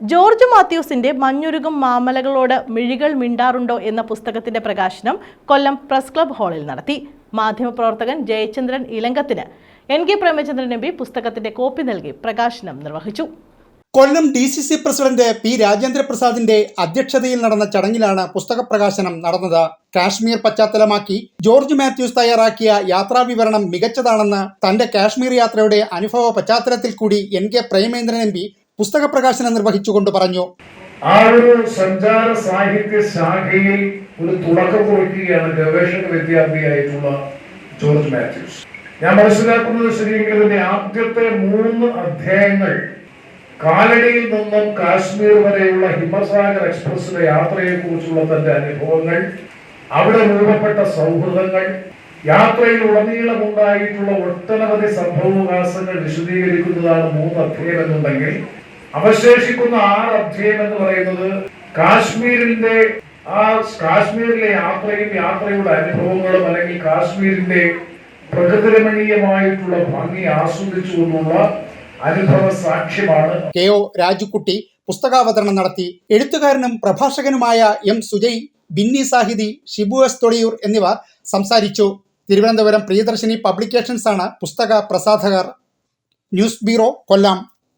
George മാത്യൂസിന്റെ മഞ്ഞുരുകും മാമലകളോട് മിഴികൾ മിണ്ടാറുണ്ടോ എന്ന പുസ്തകത്തിന്റെ പ്രകാശനം കൊല്ലം പ്രസ് ക്ലബ് ഹാളിൽ നടത്തി. മാധ്യമപ്രവർത്തകൻ Jayachandran ഇലങ്കത്തിന്. N K Premachandran M P പുസ്തകത്തിന്റെ കോപ്പി നൽകി പ്രകാശനം നിർവഹിച്ചു. Kollam D C C president P Rajendra പ്രസാദിന്റെ അധ്യക്ഷതയിൽ നടന്ന ചടങ്ങിലാണ് പുസ്തക പ്രകാശനം നടന്നത്. കാശ്മീർ പശ്ചാത്തലമാക്കി ജോർജ് മാത്യൂസ് തയ്യാറാക്കിയ യാത്രാ വിവരണം മികച്ചതാണെന്ന് തന്റെ കാശ്മീർ യാത്രയുടെ അനുഭവ പശ്ചാത്തലത്തിൽ കൂടി N K Premendran M P പുസ്തക പ്രകാശനം നിർവഹിച്ചുകൊണ്ട് പറഞ്ഞു. ആ ഒരു സഞ്ചാര സാഹിത്യ ശാഖയിൽ ഒരു തുടക്കം കുറിക്കുകയാണ് ഗവേഷക വിദ്യാർത്ഥിയായിട്ടുള്ള ജോർജ് മാത്യൂസ്. ഞാൻ മനസ്സിലാക്കുന്നത് ശരിയെങ്കിൽ ഇതിന്റെ ആദ്യത്തെ മൂന്ന് അധ്യായങ്ങൾ കാലടിയിൽ നിന്നും കാശ്മീർ വരെയുള്ള ഹിമസാഗർ എക്സ്പ്രസിലെ യാത്രയെ കുറിച്ചുള്ള തന്റെ അനുഭവങ്ങൾ അവിടെ രൂപപ്പെട്ട സൗഹൃദങ്ങൾ യാത്രയിൽ ഉടനീളം ഉണ്ടായിട്ടുള്ള ഒട്ടനവധി സംഭവവികാസങ്ങൾ വിശദീകരിക്കുന്നതാണ് മൂന്ന് അധ്യായം എന്നുണ്ടെങ്കിൽ അവശേഷിക്കുന്ന ആറ് അധ്യായം എന്ന് പറയുന്നത് കാശ്മീരിന്റെ ആ കാശ്മീരിലെ യാത്രയും യാത്രയുടെ അനുഭവങ്ങളും അല്ലെങ്കിൽ കാശ്മീരിന്റെ പ്രകൃതിരമണീയമായിട്ടുള്ള ഭംഗി ആസ്വദിച്ചു കൊണ്ടുള്ള അനുഭവ സാക്ഷ്യമാണ്. കെ ഒ രാജുക്കുട്ടി പുസ്തകാവതരണം നടത്തി. എഴുത്തുകാരനും പ്രഭാഷകനുമായ എം സുജയ് ബിന്നി സാഹിതി ഷിബു എസ് തൊളിയൂർ എന്നിവർ സംസാരിച്ചു. തിരുവനന്തപുരം പ്രിയദർശിനി പബ്ലിക്കേഷൻസാണ് പുസ്തക പ്രസാധകർ. News bureau Kollam.